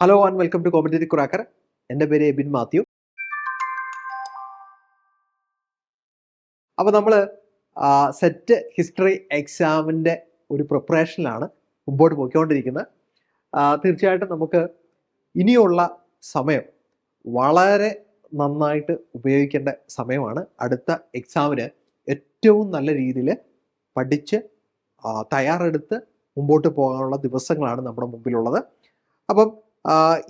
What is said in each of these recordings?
Hello and welcome to competitive cracker എന്റെ പേര് എബിൻ മാത്യു. അപ്പോൾ നമ്മൾ സെറ്റ് ഹിസ്റ്ററി എക്സാമിന്റെ ഒരു പ്രിപ്പറേഷനിലാണ് മുമ്പോട്ട് പോയിക്കൊണ്ടിരിക്കുന്നത്. തീർച്ചയായിട്ടും നമുക്ക് ഇനിയുള്ള സമയം വളരെ നന്നായിട്ട് ഉപയോഗിക്കേണ്ട സമയമാണ്. അടുത്ത എക്സാമിന് ഏറ്റവും നല്ല രീതിയിൽ പഠിച്ച് തയ്യാറെടുത്ത് മുമ്പോട്ട് പോകാനുള്ള ദിവസങ്ങളാണ് നമ്മുടെ മുമ്പിലുള്ളത്. അപ്പം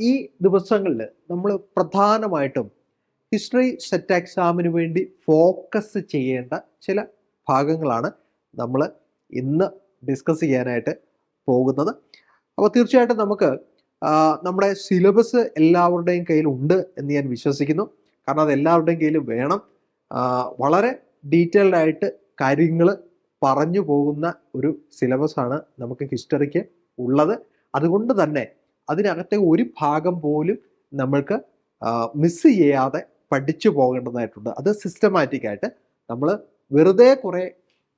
ഈ ദിവസങ്ങളിൽ നമ്മൾ പ്രധാനമായിട്ടും ഹിസ്റ്ററി സെറ്റ് എക്സാമിന് വേണ്ടി ഫോക്കസ് ചെയ്യേണ്ട ചില ഭാഗങ്ങളാണ് നമ്മൾ ഇന്ന് ഡിസ്കസ് ചെയ്യാനായിട്ട് പോകുന്നത്. അപ്പോൾ തീർച്ചയായിട്ടും നമുക്ക് നമ്മുടെ സിലബസ് എല്ലാവരുടെയും കയ്യിൽ ഉണ്ട് എന്ന് ഞാൻ വിശ്വസിക്കുന്നു. കാരണം അത് എല്ലാവരുടെയും കയ്യിൽ വേണം. വളരെ ഡീറ്റെയിൽഡ് ആയിട്ട് കാര്യങ്ങൾ പറഞ്ഞു പോകുന്ന ഒരു സിലബസ് ആണ് നമുക്ക് ഹിസ്റ്ററിക്ക് ഉള്ളത്. അതുകൊണ്ട് തന്നെ അതിനകത്തെ ഒരു ഭാഗം പോലും നമ്മൾക്ക് മിസ് ചെയ്യാതെ പഠിച്ചു പോകേണ്ടതായിട്ടുണ്ട്. അത് സിസ്റ്റമാറ്റിക്കായിട്ട് നമ്മൾ വെറുതെ കുറേ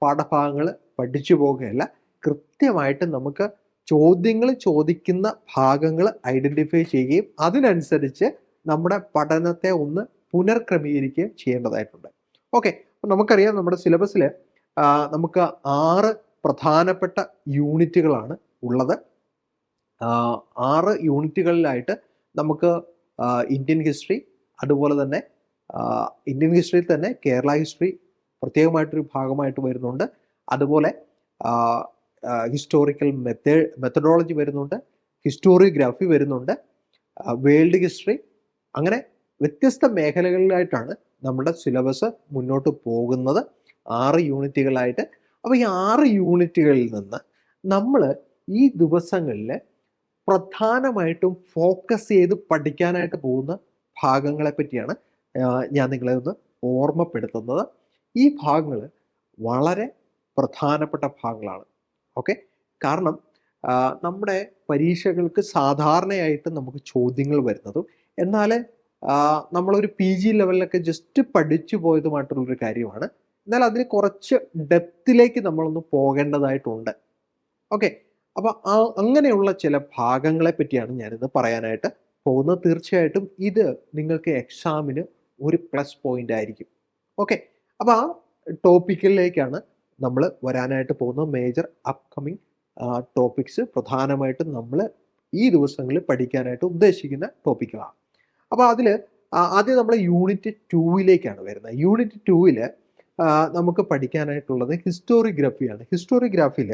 പാഠഭാഗങ്ങൾ പഠിച്ചു പോകുകയല്ല കൃത്യമായിട്ട് നമുക്ക് ചോദ്യങ്ങൾ ചോദിക്കുന്ന ഭാഗങ്ങൾ ഐഡന്റിഫൈ ചെയ്യുകയും അതിനനുസരിച്ച് നമ്മുടെ പഠനത്തെ ഒന്ന് പുനർക്രമീകരിക്കുകയും ചെയ്യേണ്ടതായിട്ടുണ്ട്. ഓക്കെ അപ്പം നമുക്കറിയാം നമ്മുടെ സിലബസിൽ നമുക്ക് ആറ് പ്രധാനപ്പെട്ട യൂണിറ്റുകളാണ് ഉള്ളത്. ആറ് യൂണിറ്റുകളിലായിട്ട് നമുക്ക് ഇന്ത്യൻ ഹിസ്റ്ററി അതുപോലെ തന്നെ ഇന്ത്യൻ ഹിസ്റ്ററിയിൽ തന്നെ കേരള ഹിസ്റ്ററി പ്രത്യേകമായിട്ടൊരു ഭാഗമായിട്ട് വരുന്നുണ്ട്. അതുപോലെ ഹിസ്റ്റോറിക്കൽ മെത്തേ മെത്തഡോളജി വരുന്നുണ്ട് ഹിസ്റ്റോറിയോഗ്രാഫി വരുന്നുണ്ട് വേൾഡ് ഹിസ്റ്ററി അങ്ങനെ വ്യത്യസ്ത മേഖലകളിലായിട്ടാണ് നമ്മുടെ സിലബസ് മുന്നോട്ട് പോകുന്നത് ആറ് യൂണിറ്റുകളായിട്ട്. അപ്പോൾ ഈ ആറ് യൂണിറ്റുകളിൽ നിന്ന് നമ്മൾ ഈ ദിവസങ്ങളിൽ പ്രധാനമായിട്ടും ഫോക്കസ് ചെയ്ത് പഠിക്കാനായിട്ട് പോകുന്ന ഭാഗങ്ങളെ പറ്റിയാണ് ഞാൻ നിങ്ങളെ ഒന്ന് ഓർമ്മപ്പെടുത്തുന്നത്. ഈ ഭാഗങ്ങൾ വളരെ പ്രധാനപ്പെട്ട ഭാഗങ്ങളാണ്. ഓക്കെ കാരണം നമ്മുടെ പരീക്ഷകൾക്ക് സാധാരണയായിട്ട് നമുക്ക് ചോദ്യങ്ങൾ വരുന്നതും എന്നാൽ നമ്മളൊരു പി ജി ലെവലിലൊക്കെ ജസ്റ്റ് പഠിച്ചു പോയതുമായിട്ടുള്ളൊരു കാര്യമാണ്. എന്നാൽ അതിന് കുറച്ച് ഡെപ്തിലേക്ക് നമ്മളൊന്ന് പോകേണ്ടതായിട്ടുണ്ട്. ഓക്കെ അപ്പോൾ ആ അങ്ങനെയുള്ള ചില ഭാഗങ്ങളെ പറ്റിയാണ് ഞാനിന്ന് പറയാനായിട്ട് പോകുന്നത്. തീർച്ചയായിട്ടും ഇത് നിങ്ങൾക്ക് എക്സാമിന് ഒരു പ്ലസ് പോയിന്റ് ആയിരിക്കും. ഓക്കെ അപ്പോൾ ആ ടോപ്പിക്കിലേക്കാണ് നമ്മൾ വരാനായിട്ട് പോകുന്ന മേജർ അപ്കമിങ് ടോപ്പിക്സ് പ്രധാനമായിട്ടും നമ്മൾ ഈ ദിവസങ്ങളിൽ പഠിക്കാനായിട്ട് ഉദ്ദേശിക്കുന്ന ടോപ്പിക്കുകളാണ് അപ്പോൾ അതിൽ ആദ്യം നമ്മൾ യൂണിറ്റ് ടൂവിലേക്കാണ് വരുന്നത്. യൂണിറ്റ് ടൂവിൽ നമുക്ക് പഠിക്കാനായിട്ടുള്ളത് ഹിസ്റ്റോറിഗ്രാഫിയാണ് ഹിസ്റ്റോറിയോഗ്രാഫിയിൽ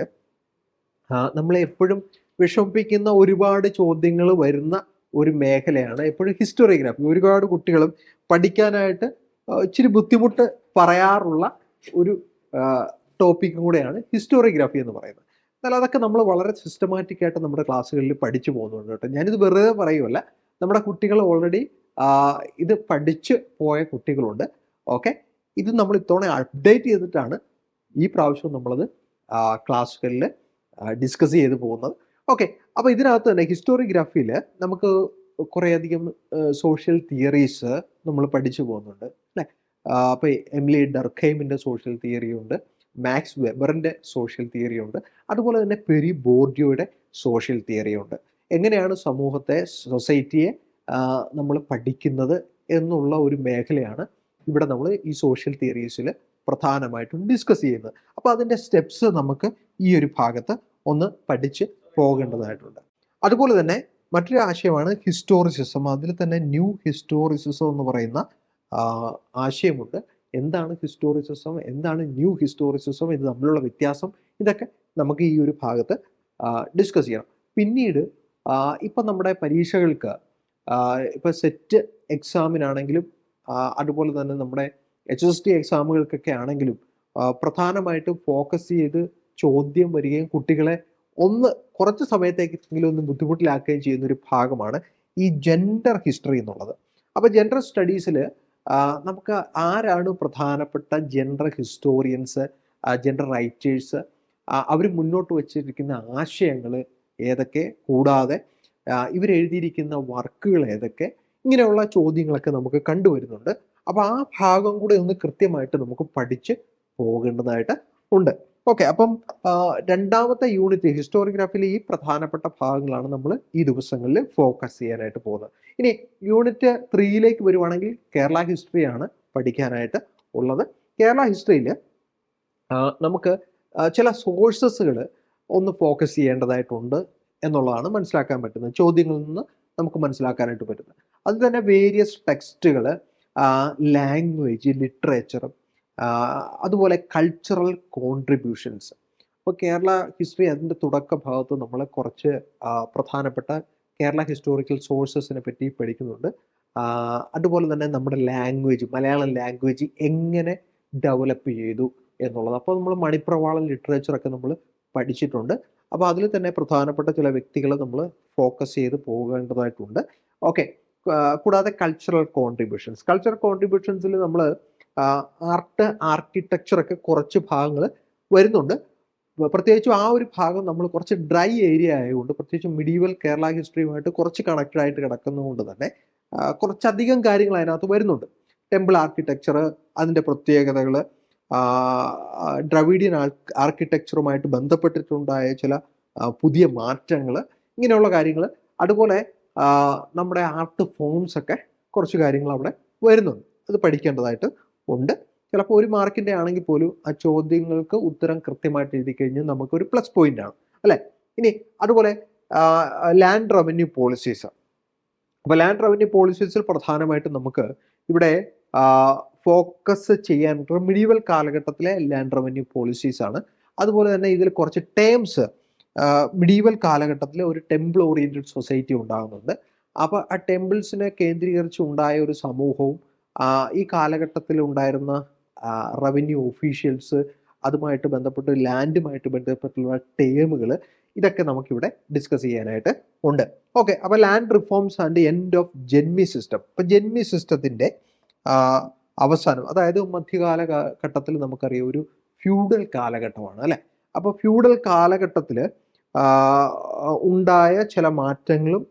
നമ്മളെ എപ്പോഴും വിഷമിപ്പിക്കുന്ന ഒരുപാട് ചോദ്യങ്ങൾ വരുന്ന ഒരു മേഖലയാണ് എപ്പോഴും ഹിസ്റ്റോറിയോഗ്രാഫി. ഒരുപാട് കുട്ടികളും പഠിക്കാനായിട്ട് ഇച്ചിരി ബുദ്ധിമുട്ട് പറയാറുള്ള ഒരു ടോപ്പിക്കും കൂടെയാണ് ഹിസ്റ്റോറിയോഗ്രാഫി എന്ന് പറയുന്നത്. എന്നാൽ അതൊക്കെ നമ്മൾ വളരെ സിസ്റ്റമാറ്റിക് ആയിട്ട് നമ്മുടെ ക്ലാസ്സുകളിൽ പഠിച്ചു പോകുന്നുണ്ട് കേട്ടോ. ഞാനിത് വെറുതെ പറയുമല്ല നമ്മുടെ കുട്ടികൾ ഓൾറെഡി ഇത് പഠിച്ച് പോയ കുട്ടികളുണ്ട്. ഓക്കെ? ഇത് നമ്മൾ ഇത്തവണ അപ്ഡേറ്റ് ചെയ്തിട്ടാണ് ഈ പ്രാവശ്യം നമ്മളത് ക്ലാസ്സുകളിൽ ഡിസ്കസ് ചെയ്ത് പോകുന്നത്. ഓക്കെ അപ്പോൾ ഇതിനകത്ത് തന്നെ ഹിസ്റ്റോറിയോഗ്രാഫിയിൽ നമുക്ക് കുറേയധികം സോഷ്യൽ തിയറീസ് നമ്മൾ പഠിച്ചു പോകുന്നുണ്ട് അല്ലേ? അപ്പോൾ എംലി ഡർഖൈമിന്റെ സോഷ്യൽ തിയറി ഉണ്ട് മാക്സ് വെബറിന്റെ സോഷ്യൽ തിയറി ഉണ്ട് അതുപോലെ തന്നെ പെരി ബോർഡിയോയുടെ സോഷ്യൽ തിയറി ഉണ്ട്. എങ്ങനെയാണ് സമൂഹത്തെ സൊസൈറ്റിയെ നമ്മൾ പഠിക്കുന്നത് എന്നുള്ള ഒരു മേഖലയാണ് ഇവിടെ നമ്മൾ ഈ സോഷ്യൽ തിയറീസിൽ പ്രധാനമായിട്ടും ഡിസ്കസ് ചെയ്യുന്നത്. അപ്പോൾ അതിന്റെ സ്റ്റെപ്സ് നമുക്ക് ഈ ഒരു ഭാഗത്ത് ഒന്ന് പഠിച്ച് പോകേണ്ടതായിട്ടുണ്ട്. അതുപോലെ തന്നെ മറ്റൊരു ആശയമാണ് ഹിസ്റ്റോറിസിസം അതിൽ തന്നെ ന്യൂ ഹിസ്റ്റോറിസിസം എന്ന് പറയുന്ന ആശയമുണ്ട്. എന്താണ് ഹിസ്റ്റോറിസിസം എന്താണ് ന്യൂ ഹിസ്റ്റോറിസിസം ഇത് തമ്മിലുള്ള വ്യത്യാസം? ഇതൊക്കെ നമുക്ക് ഈ ഒരു ഭാഗത്ത് ഡിസ്കസ് ചെയ്യണം. പിന്നീട് ഇപ്പം നമ്മുടെ പരീക്ഷകൾക്ക് ഇപ്പം സെറ്റ് എക്സാമിനാണെങ്കിലും അതുപോലെ തന്നെ നമ്മുടെ എച്ച് എസ് ടി എക്സാമുകൾക്കൊക്കെ ആണെങ്കിലും പ്രധാനമായിട്ടും ഫോക്കസ് ചെയ്ത് ചോദ്യം വരികയും കുട്ടികളെ ഒന്ന് കുറച്ച് സമയത്തേക്കെങ്കിലും ഒന്ന് ബുദ്ധിമുട്ടിലാക്കുകയും ചെയ്യുന്ന ഒരു ഭാഗമാണ് ഈ ജെൻഡർ ഹിസ്റ്ററി എന്നുള്ളത്. അപ്പോൾ ജെൻഡർ സ്റ്റഡീസിൽ നമുക്ക് ആരാണ് പ്രധാനപ്പെട്ട ജെൻഡർ ഹിസ്റ്റോറിയൻസ് ജെൻഡർ റൈറ്റേഴ്സ് അവർ മുന്നോട്ട് വച്ചിരിക്കുന്ന ആശയങ്ങൾ ഏതൊക്കെ? കൂടാതെ ഇവരെഴുതിയിരിക്കുന്ന വർക്കുകൾ ഏതൊക്കെ? ഇങ്ങനെയുള്ള ചോദ്യങ്ങളൊക്കെ നമുക്ക് കണ്ടുവരുന്നുണ്ട്. അപ്പോൾ ആ ഭാഗം കൂടെ ഒന്ന് കൃത്യമായിട്ട് നമുക്ക് പഠിച്ച് പോകേണ്ടതായിട്ട് ഉണ്ട്. ഓക്കെ അപ്പം രണ്ടാമത്തെ യൂണിറ്റ് ഹിസ്റ്റോറിയോഗ്രാഫിയിലെ ഈ പ്രധാനപ്പെട്ട ഭാഗങ്ങളാണ് നമ്മൾ ഈ ദിവസങ്ങളിൽ ഫോക്കസ് ചെയ്യാനായിട്ട് പോകുന്നത്. ഇനി യൂണിറ്റ് ത്രീയിലേക്ക് വരുവാണെങ്കിൽ കേരള ഹിസ്റ്ററിയാണ് പഠിക്കാനായിട്ട് ഉള്ളത്. കേരള ഹിസ്റ്ററിയിൽ നമുക്ക് ചില സോഴ്സസുകൾ ഒന്ന് ഫോക്കസ് ചെയ്യേണ്ടതായിട്ടുണ്ട് എന്നുള്ളതാണ് മനസ്സിലാക്കാൻ പറ്റുന്നത്. ചോദ്യങ്ങളിൽ നിന്ന് നമുക്ക് മനസ്സിലാക്കാനായിട്ട് പറ്റുന്നത്. അത് തന്നെ വേരിയസ് ടെക്സ്റ്റുകൾ ലാംഗ്വേജ് ലിറ്ററേച്ചർ അതുപോലെ കൾച്ചറൽ കോൺട്രിബ്യൂഷൻസ് ഇപ്പോൾ കേരള ഹിസ്റ്ററി അതിന്റെ തുടക്ക ഭാഗത്ത് നമ്മൾ കുറച്ച് പ്രധാനപ്പെട്ട കേരള ഹിസ്റ്റോറിക്കൽ സോഴ്സസിനെ പറ്റി പഠിക്കുന്നുണ്ട്. അതുപോലെ തന്നെ നമ്മുടെ ലാംഗ്വേജ് മലയാളം ലാംഗ്വേജ് എങ്ങനെ ഡെവലപ്പ് ചെയ്തു എന്നുള്ളത്. അപ്പോൾ നമ്മൾ മണിപ്രവാള ലിറ്ററേച്ചറൊക്കെ നമ്മൾ പഠിച്ചിട്ടുണ്ട്. അപ്പോൾ അതിൽ തന്നെ പ്രധാനപ്പെട്ട ചില വ്യക്തികളെ നമ്മൾ ഫോക്കസ് ചെയ്ത് പോകേണ്ടതായിട്ടുണ്ട്. ഓക്കെ കൂടാതെ കൾച്ചറൽ കോൺട്രിബ്യൂഷൻസ് കൾച്ചറൽ കോൺട്രിബ്യൂഷൻസിൽ നമ്മൾ ആർട്ട് ആർക്കിടെക്ചർ ഒക്കെ കുറച്ച് ഭാഗങ്ങൾ വരുന്നുണ്ട്. പ്രത്യേകിച്ചും ആ ഒരു ഭാഗം നമ്മൾ കുറച്ച് ഡ്രൈ ഏരിയ ആയതുകൊണ്ട് പ്രത്യേകിച്ചും മിഡീവൽ കേരള ഹിസ്റ്ററിയുമായിട്ട് കുറച്ച് കണക്റ്റഡ് ആയിട്ട് കിടക്കുന്നതുകൊണ്ട് തന്നെ കുറച്ചധികം കാര്യങ്ങൾ അതിനകത്ത് വരുന്നുണ്ട്. ടെമ്പിൾ ആർക്കിടെക്ചർ അതിന്റെ പ്രത്യേകതകൾ ഡ്രവിഡിയൻ ആർക്കിടെക്ചറുമായിട്ട് ബന്ധപ്പെട്ടിട്ടുണ്ടായ ചില പുതിയ മാറ്റങ്ങൾ ഇങ്ങനെയുള്ള കാര്യങ്ങൾ അതുപോലെ നമ്മുടെ ആർട്ട് ഫോംസ് ഒക്കെ കുറച്ച് കാര്യങ്ങൾ അവിടെ വരുന്നുണ്ട്. അത് പഠിക്കേണ്ടതായിട്ട് ഉണ്ട്. ചിലപ്പോൾ ഒരു മാർക്കിന്റെ ആണെങ്കിൽ പോലും ആ ചോദ്യങ്ങൾക്ക് ഉത്തരം കൃത്യമായിട്ട് എഴുതി കഴിഞ്ഞാൽ നമുക്കൊരു പ്ലസ് പോയിന്റ് ആണ്. അല്ലേ? ഇനി അതുപോലെ ലാൻഡ് റവന്യൂ പോളിസീസ് അപ്പോൾ ലാൻഡ് റവന്യൂ പോളിസീസിൽ പ്രധാനമായിട്ട് നമുക്ക് ഇവിടെ ഫോക്കസ് ചെയ്യാൻ റെമിഡിയൽ കാലഘട്ടത്തിലെ ലാൻഡ് റവന്യൂ പോളിസീസ് ആണ്. അതുപോലെ തന്നെ ഇതിൽ കുറച്ച് ടേംസ് മിഡീവൽ കാലഘട്ടത്തിൽ ഒരു ടെമ്പിൾ ഓറിയന്റഡ് സൊസൈറ്റി ഉണ്ടാകുന്നുണ്ട്. അപ്പോൾ ആ ടെമ്പിൾസിനെ കേന്ദ്രീകരിച്ച് ഉണ്ടായ ഒരു സമൂഹവും ഈ കാലഘട്ടത്തിൽ ഉണ്ടായിരുന്ന റവന്യൂ ഓഫീഷ്യൽസ് അതുമായിട്ട് ബന്ധപ്പെട്ട് ലാൻഡുമായിട്ട് ബന്ധപ്പെട്ടുള്ള ടേമുകൾ ഇതൊക്കെ നമുക്കിവിടെ ഡിസ്കസ് ചെയ്യാനായിട്ട് ഉണ്ട്. ഓക്കെ അപ്പോൾ land reforms and end of janmi system അപ്പോൾ ജെന്മി സിസ്റ്റത്തിന്റെ അവസാനം അതായത് മധ്യകാല ഘട്ടത്തിൽ നമുക്കറിയാം ഒരു ഫ്യൂഡൽ കാലഘട്ടമാണ് അല്ലേ? അപ്പോൾ ഫ്യൂഡൽ കാലഘട്ടത്തിൽ ഉണ്ടായ ചില മാറ്റങ്ങളും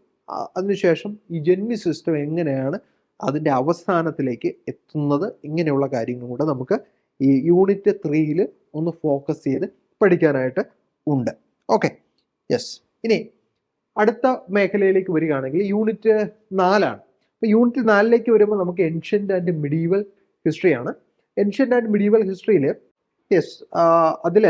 അതിനുശേഷം ഈ ജന്മി സിസ്റ്റം എങ്ങനെയാണ് അതിന്റെ അവസാനത്തിലേക്ക് എത്തുന്നത്? ഇങ്ങനെയുള്ള കാര്യങ്ങളും കൂടെ നമുക്ക് ഈ യൂണിറ്റ് ത്രീയിൽ ഒന്ന് ഫോക്കസ് ചെയ്ത് പഠിക്കാനായിട്ട് ഉണ്ട്. ഓക്കെ. യെസ്. ഇനി അടുത്ത മേഖലയിലേക്ക് വരികയാണെങ്കിൽ യൂണിറ്റ് നാലാണ്. അപ്പോൾ യൂണിറ്റ് നാലിലേക്ക് വരുമ്പോൾ നമുക്ക് എൻഷ്യന്റ് ആൻഡ് മിഡീവൽ ഹിസ്റ്ററിയാണ്. എൻഷ്യന്റ് ആൻഡ് മിഡീവൽ ഹിസ്റ്ററിയിൽ യെസ് അതിൽ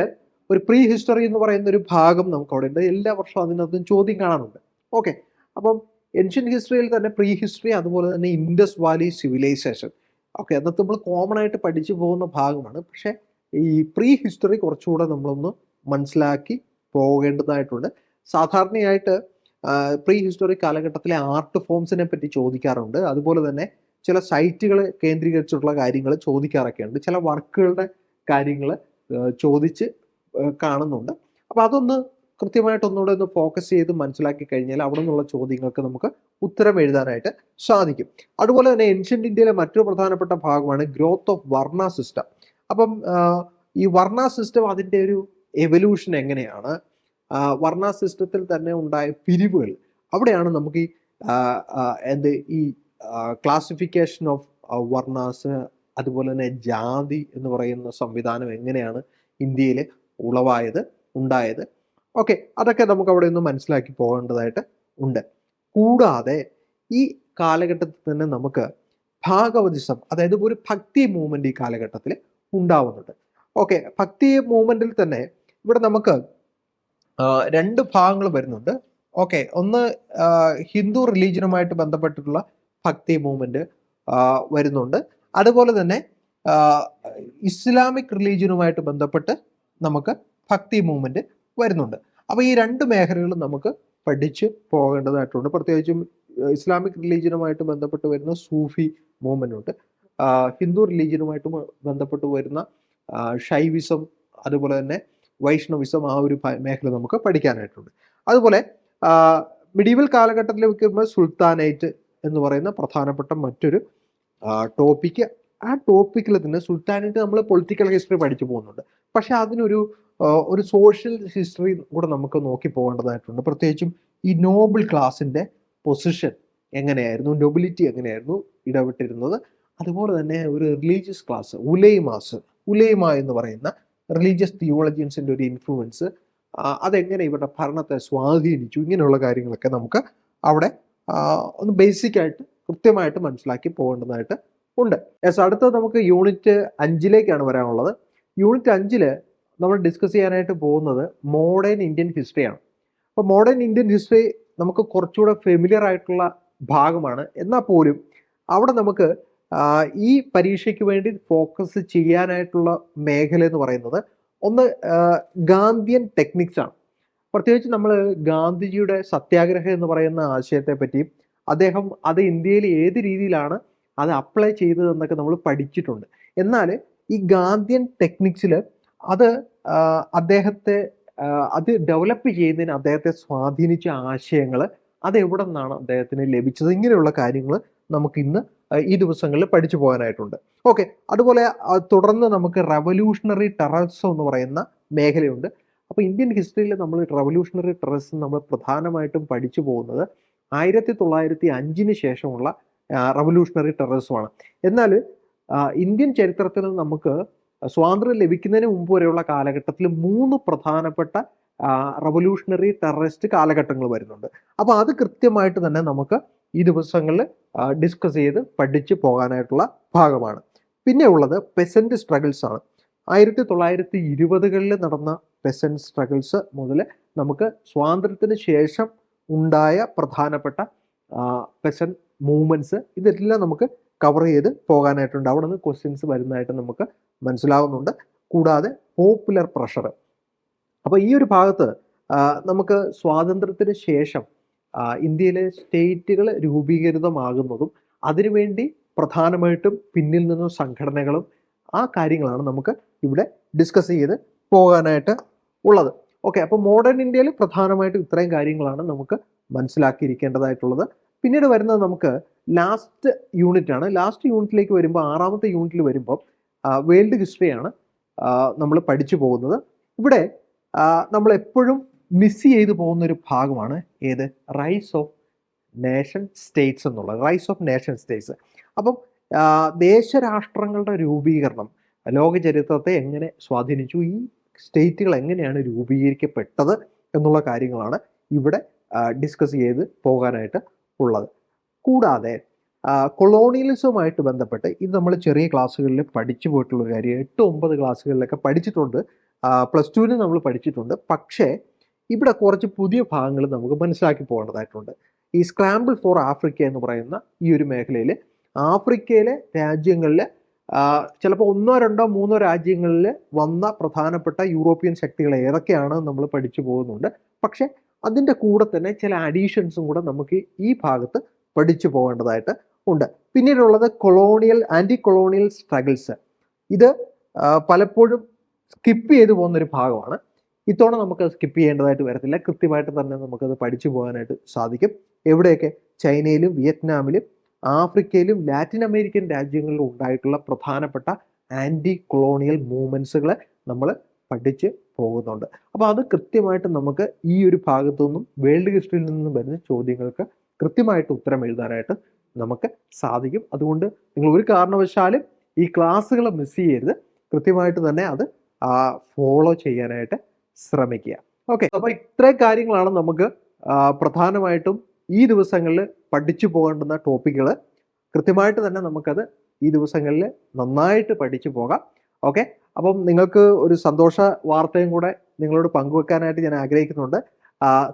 ഒരു പ്രീ ഹിസ്റ്ററി എന്ന് പറയുന്ന ഒരു ഭാഗം നമുക്ക് അവിടെ ഉണ്ട് എല്ലാ വർഷവും അതിനകത്തും ചോദ്യം കാണാനുണ്ട്. ഓക്കെ അപ്പം ഏൻഷ്യൻ ഹിസ്റ്ററിയിൽ തന്നെ പ്രീ ഹിസ്റ്ററി അതുപോലെ തന്നെ ഇൻഡസ് വാലി സിവിലൈസേഷൻ ഓക്കെ അതൊക്കെ നമ്മൾ കോമൺ ആയിട്ട് പഠിച്ചു പോകുന്ന ഭാഗമാണ്. പക്ഷേ ഈ പ്രീ ഹിസ്റ്ററി കുറച്ചുകൂടെ നമ്മളൊന്ന് മനസ്സിലാക്കി പോകേണ്ടതായിട്ടുണ്ട്. സാധാരണയായിട്ട് പ്രീ ഹിസ്റ്ററി കാലഘട്ടത്തിലെ ആർട്ട് ഫോംസിനെ പറ്റി ചോദിക്കാറുണ്ട്. അതുപോലെ തന്നെ ചില സൈറ്റുകൾ കേന്ദ്രീകരിച്ചിട്ടുള്ള കാര്യങ്ങൾ ചോദിക്കാറൊക്കെ ഉണ്ട് ചില വർക്കുകളുടെ കാര്യങ്ങൾ ചോദിച്ച് കാണുന്നുണ്ട്. അപ്പോൾ അതൊന്ന് കൃത്യമായിട്ട് ഒന്നുകൂടെ ഒന്ന് ഫോക്കസ് ചെയ്ത് മനസ്സിലാക്കി കഴിഞ്ഞാൽ അവിടെ നിന്നുള്ള ചോദ്യങ്ങൾക്ക് നമുക്ക് ഉത്തരം എഴുതാനായിട്ട് സാധിക്കും. അതുപോലെ തന്നെ ഏൻഷ്യന്റ് ഇന്ത്യയിലെ മറ്റൊരു പ്രധാനപ്പെട്ട ഭാഗമാണ് ഗ്രോത്ത് ഓഫ് വർണ സിസ്റ്റം അപ്പം ഈ വർണ സിസ്റ്റം അതിന്റെ ഒരു എവല്യൂഷൻ എങ്ങനെയാണ്? വർണ വർണ സിസ്റ്റത്തിൽ തന്നെ ഉണ്ടായ പിരിവുകൾ. അവിടെയാണ് നമുക്ക് ഈ എന്ത് ഈ ക്ലാസിഫിക്കേഷൻ ഓഫ് വർണാസ് അതുപോലെ തന്നെ ജാതി എന്ന് പറയുന്ന സംവിധാനം എങ്ങനെയാണ് ഇന്ത്യയിൽ ഉളവായത് ഉണ്ടായത്. ഓക്കെ അതൊക്കെ നമുക്ക് അവിടെ ഒന്ന് മനസ്സിലാക്കി പോകേണ്ടതായിട്ട് ഉണ്ട്. കൂടാതെ ഈ കാലഘട്ടത്തിൽ തന്നെ നമുക്ക് ഭാഗവതിസം അതായത് ഒരു ഭക്തി മൂവ്മെന്റ് ഈ കാലഘട്ടത്തിൽ ഉണ്ടാവുന്നുണ്ട്. ഓക്കെ ഭക്തി മൂവ്മെന്റിൽ തന്നെ ഇവിടെ നമുക്ക് രണ്ട് ഭാഗങ്ങൾ വരുന്നുണ്ട്. ഓക്കെ ഒന്ന് ഹിന്ദു റിലീജിയനുമായിട്ട് ബന്ധപ്പെട്ടിട്ടുള്ള ഭക്തി മൂവ്മെന്റ് വരുന്നുണ്ട്. അതുപോലെ തന്നെ ഇസ്ലാമിക് റിലീജിയനുമായിട്ട് ബന്ധപ്പെട്ട് നമുക്ക് ഭക്തി മൂവ്മെന്റ് വരുന്നുണ്ട്. അപ്പോൾ ഈ രണ്ട് മേഖലകളും നമുക്ക് പഠിച്ച് പോകേണ്ടതായിട്ടുണ്ട്. പ്രത്യേകിച്ചും ഇസ്ലാമിക് റിലീജിയനുമായിട്ട് ബന്ധപ്പെട്ട് വരുന്ന സൂഫി മൂവ്മെന്റ് ഉണ്ട്. ഹിന്ദു റിലീജിയനുമായിട്ട് ബന്ധപ്പെട്ട് വരുന്ന ഷൈവിസം അതുപോലെ തന്നെ വൈഷ്ണവിസം ആ ഒരു മേഖല നമുക്ക് പഠിക്കാനായിട്ടുണ്ട്. അതുപോലെ മിഡീവൽ കാലഘട്ടത്തിൽ വയ്ക്കുമ്പോൾ സുൽത്താനേറ്റ് എന്ന് പറയുന്ന പ്രധാനപ്പെട്ട മറ്റൊരു ടോപ്പിക്ക് ആ ടോപ്പിക്കിൽ തന്നെ സുൽത്താനേറ്റ് നമ്മൾ പൊളിറ്റിക്കൽ ഹിസ്റ്ററി പഠിച്ചു പോകുന്നുണ്ട്. പക്ഷെ അതിനൊരു ഒരു സോഷ്യൽ ഹിസ്റ്ററി കൂടെ നമുക്ക് നോക്കി പോകേണ്ടതായിട്ടുണ്ട്. പ്രത്യേകിച്ചും ഈ നോബിൾ ക്ലാസിന്റെ പൊസിഷൻ എങ്ങനെയായിരുന്നു നൊബിലിറ്റി എങ്ങനെയായിരുന്നു ഇടപെട്ടിരുന്നത്. അതുപോലെ തന്നെ ഒരു റിലീജിയസ് ക്ലാസ് ഉലൈമാസ് ഉലൈമ എന്ന് പറയുന്ന റിലീജിയസ് തിയോളജിയൻസിന്റെ ഒരു ഇൻഫ്ലുവൻസ് അതെങ്ങനെ ഇവരുടെ ഭരണത്തെ സ്വാധീനിച്ചു ഇങ്ങനെയുള്ള കാര്യങ്ങളൊക്കെ നമുക്ക് അവിടെ ഒന്ന് ബേസിക്കായിട്ട് കൃത്യമായിട്ട് മനസ്സിലാക്കി പോകേണ്ടതായിട്ട് ഉണ്ട്. എസ് അടുത്തത് നമുക്ക് യൂണിറ്റ് അഞ്ചിലേക്കാണ് വരാനുള്ളത്. യൂണിറ്റ് അഞ്ചിൽ നമ്മൾ ഡിസ്കസ് ചെയ്യാനായിട്ട് പോകുന്നത് മോഡേൺ ഇന്ത്യൻ ഹിസ്റ്ററിയാണ് അപ്പോൾ മോഡേൺ ഇന്ത്യൻ ഹിസ്റ്ററി നമുക്ക് കുറച്ചുകൂടെ ഫെമിലിയർ ആയിട്ടുള്ള ഭാഗമാണ്. എന്നാൽ പോലും അവിടെ നമുക്ക് ഈ പരീക്ഷയ്ക്ക് വേണ്ടി ഫോക്കസ് ചെയ്യാനായിട്ടുള്ള മേഖല എന്ന് പറയുന്നത് ഒന്ന് ഗാന്ധിയൻ ടെക്നിക്സ് ആണ്. പ്രത്യേകിച്ച് നമ്മൾ ഗാന്ധിജിയുടെ സത്യാഗ്രഹം എന്ന് പറയുന്ന ആശയത്തെ പറ്റി അദ്ദേഹം അത് ഇന്ത്യയിൽ ഏത് രീതിയിലാണ് അത് അപ്ലൈ ചെയ്തതെന്നൊക്കെ നമ്മൾ പഠിച്ചിട്ടുണ്ട്. എന്നാൽ ഈ ഗാന്ധിയൻ ടെക്നിക്സിൽ അത് അദ്ദേഹത്തെ അത് ഡെവലപ്പ് ചെയ്യുന്നതിന് അദ്ദേഹത്തെ സ്വാധീനിച്ച ആശയങ്ങൾ അതെവിടെ നിന്നാണ് അദ്ദേഹത്തിന് ലഭിച്ചത്? ഇങ്ങനെയുള്ള കാര്യങ്ങൾ നമുക്ക് ഇന്ന് ഈ ദിവസങ്ങളിൽ പഠിച്ചു പോകാനായിട്ടുണ്ട്. ഓക്കെ അതുപോലെ തുടർന്ന് നമുക്ക് റവല്യൂഷണറി ടെററിസം എന്ന് പറയുന്ന മേഖലയുണ്ട്. അപ്പോൾ ഇന്ത്യൻ ഹിസ്റ്ററിയിൽ നമ്മൾ റവല്യൂഷണറി ടെററിസം നമ്മൾ പ്രധാനമായിട്ടും പഠിച്ചു പോകുന്നത് ആയിരത്തി തൊള്ളായിരത്തി അഞ്ചിന് ശേഷമുള്ള റവല്യൂഷണറി ടെററിസമാണ് എന്നാൽ ഇന്ത്യൻ ചരിത്രത്തിൽ നമുക്ക് സ്വാതന്ത്ര്യം ലഭിക്കുന്നതിന് മുമ്പ് വരെയുള്ള കാലഘട്ടത്തിൽ മൂന്ന് പ്രധാനപ്പെട്ട റവല്യൂഷണറി ടെററിസ്റ്റ് കാലഘട്ടങ്ങൾ വരുന്നുണ്ട്. അപ്പോൾ അത് കൃത്യമായിട്ട് തന്നെ നമുക്ക് ഈ ദിവസങ്ങളിൽ ഡിസ്കസ് ചെയ്ത് പഠിച്ചു പോകാനായിട്ടുള്ള ഭാഗമാണ്. പിന്നെ ഉള്ളത് പെസന്റ് സ്ട്രഗിൾസ് ആണ്. ആയിരത്തി തൊള്ളായിരത്തി ഇരുപതുകളിൽ നടന്ന പെസന്റ് സ്ട്രഗിൾസ് മുതൽ നമുക്ക് സ്വാതന്ത്ര്യത്തിന് ശേഷം ഉണ്ടായ പ്രധാനപ്പെട്ട പെസന്റ് മൂവ്മെന്റ്സ് ഇതെല്ലാം നമുക്ക് കവർ ചെയ്ത് പോകാനായിട്ടുണ്ട്. അവിടെ നിന്ന് ക്വസ്റ്റ്യൻസ് വരുന്നതായിട്ട് നമുക്ക് മനസ്സിലാവുന്നുണ്ട്. കൂടാതെ പോപ്പുലർ പ്രഷർ അപ്പോൾ ഈ ഒരു ഭാഗത്ത് നമുക്ക് സ്വാതന്ത്ര്യത്തിന് ശേഷം ഇന്ത്യയിലെ സ്റ്റേറ്റുകൾ രൂപീകൃതമാകുന്നതും അതിനുവേണ്ടി പ്രധാനമായിട്ടും പിന്നിൽ നിന്നും സംഘടനകളും ആ കാര്യങ്ങളാണ് നമുക്ക് ഇവിടെ ഡിസ്കസ് ചെയ്ത് പോകാനായിട്ട് ഉള്ളത്. ഓക്കെ അപ്പോൾ മോഡേൺ ഇന്ത്യയിൽ പ്രധാനമായിട്ടും ഇത്രയും കാര്യങ്ങളാണ് നമുക്ക് മനസ്സിലാക്കിയിരിക്കേണ്ടതായിട്ടുള്ളത്. പിന്നീട് വരുന്നത് നമുക്ക് ലാസ്റ്റ് യൂണിറ്റ് ആണ്. ലാസ്റ്റ് യൂണിറ്റിലേക്ക് വരുമ്പോൾ ആറാമത്തെ യൂണിറ്റിൽ വരുമ്പോൾ വേൾഡ് ഹിസ്റ്ററിയാണ് നമ്മൾ പഠിച്ചു പോകുന്നത്. ഇവിടെ നമ്മൾ എപ്പോഴും മിസ് ചെയ്തു പോകുന്ന ഒരു ഭാഗമാണ് ഏത്? റൈസ് ഓഫ് നേഷൻ സ്റ്റേറ്റ്സ് എന്നുള്ളത്. റൈസ് ഓഫ് നേഷൻ സ്റ്റേറ്റ്സ് അപ്പം ദേശരാഷ്ട്രങ്ങളുടെ രൂപീകരണം ലോക ചരിത്രത്തെ എങ്ങനെ സ്വാധീനിച്ചു ഈ സ്റ്റേറ്റുകൾ എങ്ങനെയാണ് രൂപീകരിക്കപ്പെട്ടത് എന്നുള്ള കാര്യങ്ങളാണ് ഇവിടെ ഡിസ്കസ് ചെയ്ത് പോകാനായിട്ട് ഉള്ളത്. കൂടാതെ കൊളോണിയലിസവുമായിട്ട് ബന്ധപ്പെട്ട് ഇത് നമ്മൾ ചെറിയ ക്ലാസ്സുകളിൽ പഠിച്ചു പോയിട്ടുള്ള ഒരു കാര്യം എട്ട് ഒമ്പത് ക്ലാസ്സുകളിലൊക്കെ പഠിച്ചിട്ടുണ്ട്. പ്ലസ് ടുവിന് നമ്മൾ പഠിച്ചിട്ടുണ്ട്. പക്ഷേ ഇവിടെ കുറച്ച് പുതിയ ഭാഗങ്ങൾ നമുക്ക് മനസ്സിലാക്കി പോകേണ്ടതായിട്ടുണ്ട്. ഈ സ്ക്രാമ്പിൾ ഫോർ ആഫ്രിക്ക എന്ന് പറയുന്ന ഈ ഒരു മേഖലയിൽ ആഫ്രിക്കയിലെ രാജ്യങ്ങളിൽ ചിലപ്പോൾ ഒന്നോ രണ്ടോ മൂന്നോ രാജ്യങ്ങളിൽ വന്ന പ്രധാനപ്പെട്ട യൂറോപ്യൻ ശക്തികൾ ഏതൊക്കെയാണ് നമ്മൾ പഠിച്ചു പോകുന്നുണ്ട്. പക്ഷേ അതിന്റെ കൂടെ തന്നെ ചില അഡീഷൻസും കൂടെ നമുക്ക് ഈ ഭാഗത്ത് പഠിച്ചു പോകേണ്ടതായിട്ട് ഉണ്ട്. പിന്നീടുള്ളത് കൊളോണിയൽ ആന്റി കൊളോണിയൽ സ്ട്രഗിൾസ് ഇത് പലപ്പോഴും സ്കിപ്പ് ചെയ്തു പോകുന്ന ഒരു ഭാഗമാണ്. ഇത്തവണ നമുക്ക് സ്കിപ്പ് ചെയ്യേണ്ടതായിട്ട് വരത്തില്ല. കൃത്യമായിട്ട് തന്നെ നമുക്കത് പഠിച്ചു പോകാനായിട്ട് സാധിക്കും. എവിടെയൊക്കെ ചൈനയിലും വിയറ്റ്നാമിലും ആഫ്രിക്കയിലും ലാറ്റിൻ അമേരിക്കൻ രാജ്യങ്ങളിലും ഉണ്ടായിട്ടുള്ള പ്രധാനപ്പെട്ട ആന്റി കൊളോണിയൽ മൂവ്മെൻസുകളെ നമ്മൾ പഠിച്ച് പോകുന്നുണ്ട്. അപ്പോൾ അത് കൃത്യമായിട്ട് നമുക്ക് ഈ ഒരു ഭാഗത്തു നിന്നും വേൾഡ് ഹിസ്റ്ററിയിൽ നിന്നും വരുന്ന ചോദ്യങ്ങൾക്ക് കൃത്യമായിട്ട് ഉത്തരം എഴുതാനായിട്ട് നമുക്ക് സാധിക്കും. അതുകൊണ്ട് നിങ്ങൾ ഒരു കാരണവശാലും ഈ ക്ലാസ്സുകൾ മിസ് ചെയ്യരുത്. കൃത്യമായിട്ട് തന്നെ അത് ഫോളോ ചെയ്യാനായിട്ട് ശ്രമിക്കുക. ഓക്കെ അപ്പോൾ ഇത്രയും കാര്യങ്ങളാണ് നമുക്ക് പ്രധാനമായിട്ടും ഈ ദിവസങ്ങളിൽ പഠിച്ചു പോകേണ്ടുന്ന ടോപ്പിക്കുകൾ കൃത്യമായിട്ട് തന്നെ നമുക്കത് ഈ ദിവസങ്ങളിൽ നന്നായിട്ട് പഠിച്ചു പോകാം. ഓക്കെ അപ്പം നിങ്ങൾക്ക് ഒരു സന്തോഷ വാർത്തയും കൂടെ നിങ്ങളോട് പങ്കുവെക്കാനായിട്ട് ഞാൻ ആഗ്രഹിക്കുന്നുണ്ട്.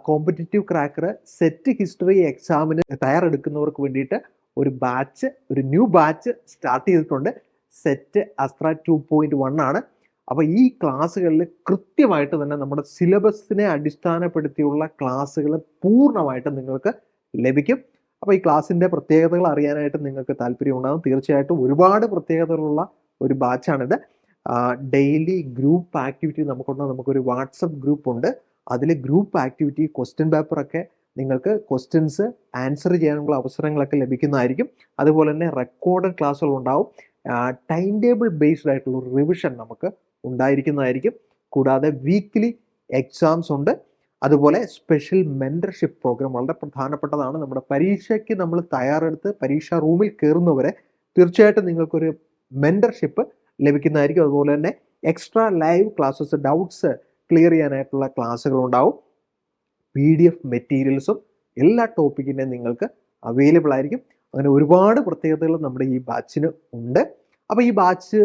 കോമ്പറ്റിറ്റീവ് ക്രാക്കർ സെറ്റ് ഹിസ്റ്ററി എക്സാമിന് തയ്യാറെടുക്കുന്നവർക്ക് വേണ്ടിയിട്ട് ഒരു ബാച്ച് ഒരു ന്യൂ ബാച്ച് സ്റ്റാർട്ട് ചെയ്തിട്ടുണ്ട്. Set Astra two point one ആണ്. അപ്പോൾ ഈ ക്ലാസ്സുകളിൽ കൃത്യമായിട്ട് തന്നെ നമ്മുടെ സിലബസിനെ അടിസ്ഥാനപ്പെടുത്തിയുള്ള ക്ലാസ്സുകൾ പൂർണമായിട്ട് നിങ്ങൾക്ക് ലഭിക്കും. അപ്പോൾ ഈ ക്ലാസ്സിന്റെ പ്രത്യേകതകൾ അറിയാനായിട്ട് നിങ്ങൾക്ക് താല്പര്യം ഉണ്ടാകും തീർച്ചയായിട്ടും ഒരുപാട് പ്രത്യേകതകളുള്ള ഒരു ബാച്ചാണിത് ഡെയിലി ഗ്രൂപ്പ് ആക്ടിവിറ്റി നമുക്കുണ്ട്. നമുക്കൊരു വാട്സപ്പ് ഗ്രൂപ്പ് ഉണ്ട്. അതിൽ ഗ്രൂപ്പ് ആക്ടിവിറ്റി ക്വസ്റ്റ്യൻ പേപ്പറൊക്കെ നിങ്ങൾക്ക് ക്വസ്റ്റ്യൻസ് ആൻസർ ചെയ്യാനുള്ള അവസരങ്ങളൊക്കെ ലഭിക്കുന്നതായിരിക്കും. അതുപോലെ തന്നെ റെക്കോർഡഡ് ക്ലാസ്സുകൾ ഉണ്ടാവും. ടൈം ടേബിൾ ബേസ്ഡ് ആയിട്ടുള്ള റിവിഷൻ നമുക്ക് ഉണ്ടായിരിക്കുന്നതായിരിക്കും. കൂടാതെ വീക്ക്ലി എക്സാംസ് ഉണ്ട്. അതുപോലെ സ്പെഷ്യൽ മെന്റർഷിപ്പ് പ്രോഗ്രാം വളരെ പ്രധാനപ്പെട്ടതാണ്. നമ്മുടെ പരീക്ഷയ്ക്ക് നമ്മൾ തയ്യാറെടുത്ത് പരീക്ഷാ റൂമിൽ കയറുന്നവരെ തീർച്ചയായിട്ടും നിങ്ങൾക്കൊരു മെന്റർഷിപ്പ് ലഭിക്കുന്നതായിരിക്കും. അതുപോലെ തന്നെ extra live classes doubts clear ചെയ്യാനായിട്ടുള്ള ക്ലാസ്സുകൾ ഉണ്ടാവും. പി ഡി എഫ് മെറ്റീരിയൽസും എല്ലാ ടോപ്പിക്കിന്റെയും നിങ്ങൾക്ക് അവൈലബിൾ ആയിരിക്കും. അങ്ങനെ ഒരുപാട് പ്രത്യേകതകൾ നമ്മുടെ ഈ ബാച്ചിന് ഉണ്ട്. അപ്പോൾ ഈ ബാച്ച്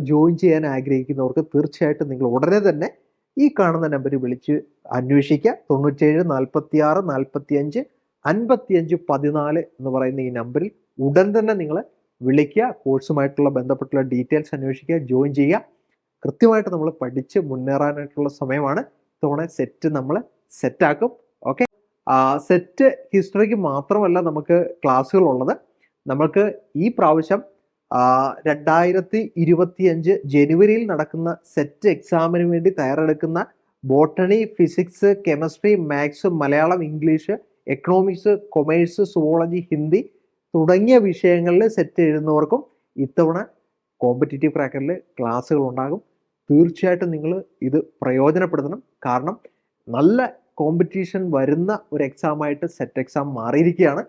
ജോയിൻ ചെയ്യാൻ ആഗ്രഹിക്കുന്നവർക്ക് തീർച്ചയായിട്ടും നിങ്ങൾ ഉടനെ തന്നെ ഈ കാണുന്ന നമ്പറിൽ വിളിച്ച് അന്വേഷിക്കുക. തൊണ്ണൂറ്റേഴ് നാൽപ്പത്തി ആറ് നാൽപ്പത്തി അഞ്ച് അൻപത്തിയഞ്ച് പതിനാല് എന്ന് പറയുന്ന ഈ നമ്പറിൽ ഉടൻ തന്നെ നിങ്ങൾ വിളിക്കുക കോഴ്സുമായിട്ടുള്ള ബന്ധപ്പെട്ടുള്ള ഡീറ്റെയിൽസ് അന്വേഷിക്കുക ജോയിൻ ചെയ്യുക. കൃത്യമായിട്ട് നമ്മൾ പഠിച്ച് മുന്നേറാനായിട്ടുള്ള സമയമാണ്. ഇത്തവണ സെറ്റ് നമ്മൾ സെറ്റാക്കും. ഓക്കെ? സെറ്റ് ഹിസ്റ്ററിക്ക് മാത്രമല്ല നമുക്ക് ക്ലാസ്സുകൾ ഉള്ളത് നമുക്ക് ഈ പ്രാവശ്യം രണ്ടായിരത്തി ഇരുപത്തിയഞ്ച് ജനുവരിയിൽ നടക്കുന്ന സെറ്റ് എക്സാമിന് വേണ്ടി തയ്യാറെടുക്കുന്ന botany physics chemistry maths Malayalam English economics commerce zoology Hindi തുടങ്ങിയ വിഷയങ്ങളിൽ സെറ്റ് എഴുതുന്നവർക്കും ഇത്തവണ കോമ്പറ്റേറ്റീവ് ക്രാക്കറിൽ ക്ലാസ്സുകൾ ഉണ്ടാകും തീർച്ചയായിട്ടും നിങ്ങൾ ഇത് പ്രയോജനപ്പെടുത്തണം. കാരണം നല്ല കോമ്പറ്റീഷൻ വരുന്ന ഒരു എക്സാമായിട്ട് സെറ്റ് എക്സാം മാറിയിരിക്കുകയാണ്.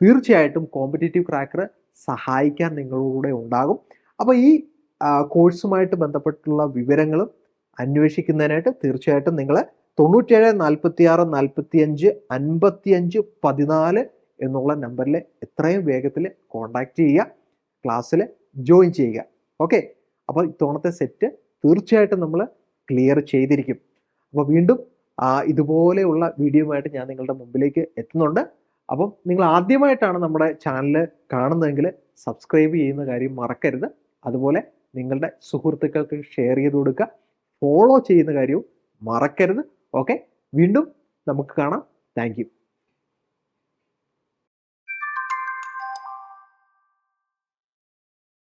തീർച്ചയായിട്ടും കോമ്പറ്റേറ്റീവ് ക്രാക്കർ സഹായിക്കാൻ നിങ്ങളുടെ ഉണ്ടാകും. അപ്പോൾ ഈ കോഴ്സുമായിട്ട് ബന്ധപ്പെട്ടുള്ള വിവരങ്ങളും അന്വേഷിക്കുന്നതിനായിട്ട് തീർച്ചയായിട്ടും നിങ്ങൾ തൊണ്ണൂറ്റേഴ് നാൽപ്പത്തി ആറ് നാൽപ്പത്തി അഞ്ച് അൻപത്തി അഞ്ച് പതിനാല് എന്നുള്ള നമ്പറിൽ എത്രയും വേഗത്തിൽ കോണ്ടാക്ട് ചെയ്യുക ക്ലാസ്സിൽ ജോയിൻ ചെയ്യുക. ഓക്കെ അപ്പോൾ ഇത്തവണത്തെ സെറ്റ് തീർച്ചയായിട്ടും നമ്മൾ ക്ലിയർ ചെയ്തിരിക്കും. അപ്പോൾ വീണ്ടും ഇതുപോലെയുള്ള വീഡിയോയുമായിട്ട് ഞാൻ നിങ്ങളുടെ മുമ്പിലേക്ക് എത്തുന്നുണ്ട്. അപ്പം നിങ്ങൾ ആദ്യമായിട്ടാണ് നമ്മുടെ ചാനൽ കാണുന്നതെങ്കിൽ സബ്സ്ക്രൈബ് ചെയ്യുന്ന കാര്യം മറക്കരുത്. അതുപോലെ നിങ്ങളുടെ സുഹൃത്തുക്കൾക്ക് ഷെയർ ചെയ്ത് കൊടുക്കുക. ഫോളോ ചെയ്യുന്ന കാര്യവും മറക്കരുത്. ഓക്കെ വീണ്ടും നമുക്ക് കാണാം. താങ്ക്